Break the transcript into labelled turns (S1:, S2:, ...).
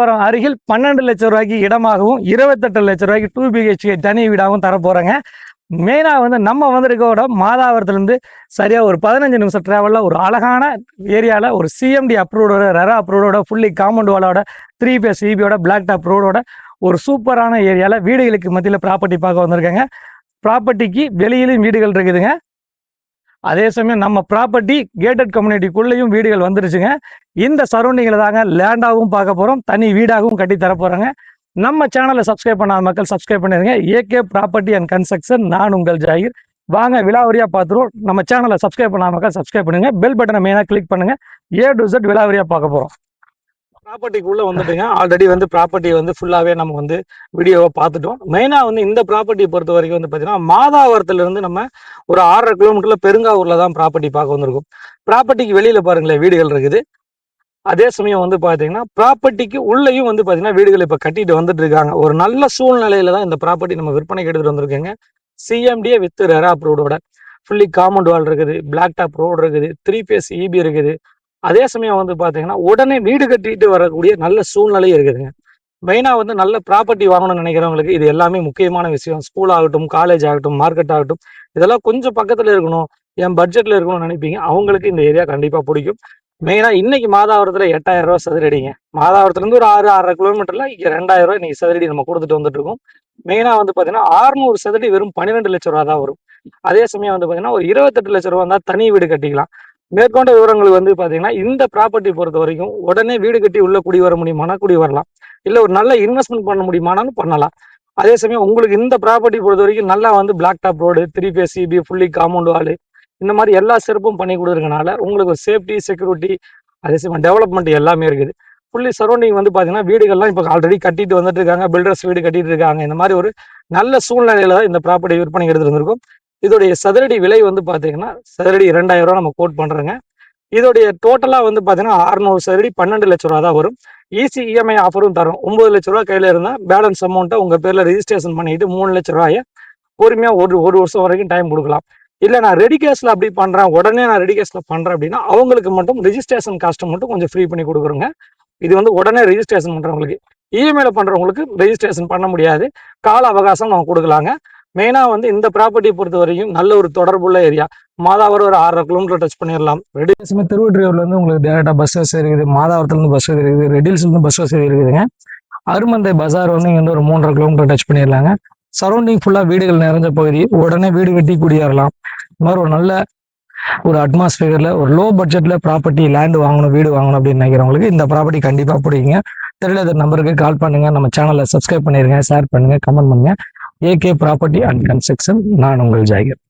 S1: மாதாவரம் அருகில் பன்னெண்டு லட்சம் ரூபாய்க்கு இடமாகவும் இருபத்தெட்டு லட்சம் ரூபாய்க்கு டூ பிஹெச்கே தனி வீடாகவும் தரப்போகிறாங்க மெயினாக வந்து நம்ம வந்திருக்கோட மாதாவரத்துலேருந்து சரியாக ஒரு பதினஞ்சு நிமிஷம் ட்ராவலில் ஒரு அழகான ஏரியாவில் ஒரு சிஎம்டி அப்ரூவோட ரெரா அப்ரூவோட ஃபுல்லி காம்பவுண்ட் வாலோட த்ரீ பேஸ் சிபியோட பிளாக் டாப் ரோடோட ஒரு சூப்பரான ஏரியாவில் வீடுகளுக்கு மத்தியில் ப்ராப்பர்ட்டி பார்க்க வந்திருக்காங்க. ப்ராப்பர்ட்டிக்கு வெளியிலும் வீடுகள் இருக்குதுங்க. அதே சமயம் நம்ம ப்ராப்பர்ட்டி கேட்டட் கம்யூனிட்டிக்குள்ளேயும் வீடுகள் வந்துருச்சுங்க. இந்த சரௌண்டிங்கில் தாங்க லேண்டாகவும் பார்க்க போகிறோம் தனி வீடாகவும் கட்டி தர போகிறாங்க நம்ம சேனலை சப்ஸ்கிரைப் பண்ணாத மக்கள் சப்ஸ்கிரைப் பண்ணிடுங்க ஏகே ப்ராப்பர்ட்டி அண்ட் கன்ஸ்ட்ரக்ஷன் நான் உங்கள் ஜாகிர். வாங்க விலாவரியாக பார்த்துருவோம். நம்ம சேனலை சப்ஸ்கிரைப் பண்ணாத மக்கள் சப்ஸ்கிரைப் பண்ணுங்க. பெல் பட்டனை மெயினாக கிளிக் பண்ணுங்க. ஏ டு செட் விலாவரியாக பார்க்க போகிறோம் ப்ராப்பர்ட்டிக்குள்ளே வந்துட்டுங்க. ஆல்ரெடி வந்து ப்ராப்பர்ட்டி வந்து ஃபுல்லாகவே நம்ம வந்து வீடியோவை பார்த்துட்டோம். மெயினாக வந்து இந்த ப்ராப்பர்ட்டி பொறுத்த வரைக்கும் வந்து பார்த்தீங்கன்னா மாதாவரத்துலேருந்து நம்ம ஒரு ஆறரை கிலோமீட்டரில் பெருங்காவூரில் தான் ப்ராப்பர்ட்டி பார்க்க வந்திருக்கும். ப்ராப்பர்ட்டிக்கு வெளியில் பாருங்களேன் வீடுகள் இருக்குது. அதே சமயம் வந்து பார்த்தீங்கன்னா ப்ராப்பர்ட்டிக்கு உள்ளேயும் வந்து பார்த்தீங்கன்னா வீடுகள் இப்போ கட்டிட்டு வந்துட்டு இருக்காங்க. ஒரு நல்ல சூழ்நிலையில தான் இந்த ப்ராப்பர்ட்டி நம்ம விற்பனைக்கு எடுத்துட்டு வந்திருக்கோங்க. சிஎம்டிஏ வித் ரெரா அப்ரூவோட ஃபுல்லி காமௌண்ட் வால் இருக்குது. பிளாக் டாப் ரோடு இருக்குது. த்ரீ பேஸ் இபி இருக்குது. அதே சமயம் வந்து பார்த்தீங்கன்னா உடனே வீடு கட்டிட்டு வரக்கூடிய நல்ல சூழ்நிலையும் இருக்குதுங்க. மெயினாக வந்து நல்ல ப்ராப்பர்ட்டி வாங்கணும்னு நினைக்கிறவங்களுக்கு இது எல்லாமே முக்கியமான விஷயம். ஸ்கூல் ஆகட்டும் காலேஜ் ஆகட்டும் மார்க்கெட் ஆகட்டும் இதெல்லாம் கொஞ்சம் பக்கத்தில் இருக்கணும். என் பட்ஜெட்டில் இருக்கணும்னு நினைப்பீங்க. அவங்களுக்கு இந்த ஏரியா கண்டிப்பாக பிடிக்கும். மெயினாக இன்னைக்கு மாதாவரத்தில் எட்டாயிரம் ரூபா சதுரடிங்க. மாதாவரத்துலேருந்து ஒரு ஆறு ஆறரை கிலோமீட்டரில் இங்கே ரெண்டாயிரம் ரூபா இன்னைக்கு சதுரடி நம்ம கொடுத்துட்டு வந்துட்டு இருக்கோம் மெயினாக வந்து பார்த்தீங்கன்னா ஆறுநூறு சதுரடி வெறும் பன்னிரெண்டு லட்ச ரூபா தான் வரும். அதே சமயம் வந்து பார்த்தீங்கன்னா ஒரு இருபத்தெட்டு லட்ச ரூபா தான் தனி வீடு கட்டிக்கலாம். மேற்கொண்ட விவரங்கள் வந்து பார்த்தீங்கன்னா இந்த ப்ராப்பர்ட்டி பொறுத்த வரைக்கும் உடனே வீடு கட்டி உள்ள குடி வர முடியுமானா குடி வரலாம். இல்லை ஒரு நல்ல இன்வெஸ்ட்மெண்ட் பண்ண முடியுமானாலும் பண்ணலாம். அதே சமயம் உங்களுக்கு இந்த ப்ராப்பர்ட்டி பொறுத்த வரைக்கும் நல்லா வந்து black top road three phase EB fully compound wall இந்த மாதிரி எல்லா சிறப்பும் பண்ணி கொடுக்குறதுனால உங்களுக்கு சேஃப்டி செக்யூரிட்டி அதே சமயம் டெவலப்மெண்ட் எல்லாமே இருக்குது. ஃபுல்லி சரௌண்டிங் வந்து பார்த்தீங்கன்னா வீடுகள்லாம் இப்போ ஆல்ரெடி கட்டிட்டு வந்துட்டு இருக்காங்க பில்டர்ஸ் வீடு கட்டிட்டு இருக்காங்க. இந்த மாதிரி ஒரு நல்ல சூழ்நிலையில தான் இந்த ப்ராப்பர்ட்டி விற்பனை எடுத்துருந்துருக்கும் இதோடைய சதுரடி விலை வந்து பார்த்தீங்கன்னா சதுரடி ரெண்டாயிரம் ரூபா நம்ம கோட் பண்ணுறோங்க இதோடைய டோட்டலாக வந்து பார்த்தீங்கன்னா அறுநூறு சதுரடி பன்னெண்டு லட்ச ரூபா தான் வரும். ஈஸி இஎம்ஐ ஆஃபரும் தரும். ஒம்பது லட்ச ரூபா கையில் இருந்தால் பேலன்ஸ் அமௌண்ட்டை உங்கள் பேரில் ரிஜிஸ்ட்ரேஷன் பண்ணிட்டு மூணு லட்ச ரூபாயை பொறுமையாக ஒரு ஒரு வருஷம் வரைக்கும் டைம் கொடுக்கலாம். இல்லை நான் ரெடி கேஸில் அப்படி பண்ணுறேன் உடனே நான் ரெடி கேஸில் பண்ணுறேன் அப்படின்னா அவங்களுக்கு மட்டும் ரிஜிஸ்ட்ரேஷன் காஸ்ட்டை மட்டும் கொஞ்சம் ஃப்ரீ பண்ணி கொடுக்குறோங்க. இது வந்து உடனே ரிஜிஸ்ட்ரேஷன் பண்ணுறவங்களுக்கு இஎம்ஐயில் பண்ணுறவங்களுக்கு ரெஜிஸ்ட்ரேஷன் பண்ண முடியாது. கால அவகாசம் நம்ம கொடுக்கலாங்க. மெயினாக வந்து இந்த ப்ராப்பர்ட்டியை பொறுத்த வரைக்கும் நல்ல ஒரு தொடர்புள்ள ஏரியா மாதாவரம் ஒரு ஆறரை கிலோமீட்டர் டச் பண்ணிடலாம். ரெடி திருவற்றியூர்லேருந்து உங்களுக்கு டேரெக்டாக பஸ் வசதி இருக்குது மாதாவரத்துலேருந்து பஸ் வசதி இருக்குது ரெடில்ஸ்லேருந்து பஸ் வசதி இருக்குதுங்க அருமந்தை பஜார் வந்து இங்கே வந்து ஒரு மூன்றரை கிலோமீட்டர் டச் பண்ணிடலாங்க. சரௌண்டிங் ஃபுல்லாக வீடுகள் நிறைஞ்ச பகுதி. உடனே வீடு கட்டி குடியேறலாம். இந்த மாதிரி ஒரு நல்ல ஒரு அட்மாஸ்பியரில் ஒரு லோ பட்ஜெட்டில் ப்ராப்பர்ட்டி லேண்ட் வாங்கணும் வீடு வாங்கணும் அப்படின்னு நினைக்கிறவங்களுக்கு இந்த ப்ராப்பர்ட்டி கண்டிப்பாக பிடிக்குங்க. தெரியல நம்பருக்கு கால் பண்ணுங்க. நம்ம சேனலை சப்ஸ்கிரைப் பண்ணிருங்க ஷேர் பண்ணுங்க கமெண்ட் பண்ணுங்க. ஏகே ப்ராப்பர்ட்டி அண்ட் கன்ஸ்ட்ரக்ஷன் நான் உங்கள் ஜாகிர்.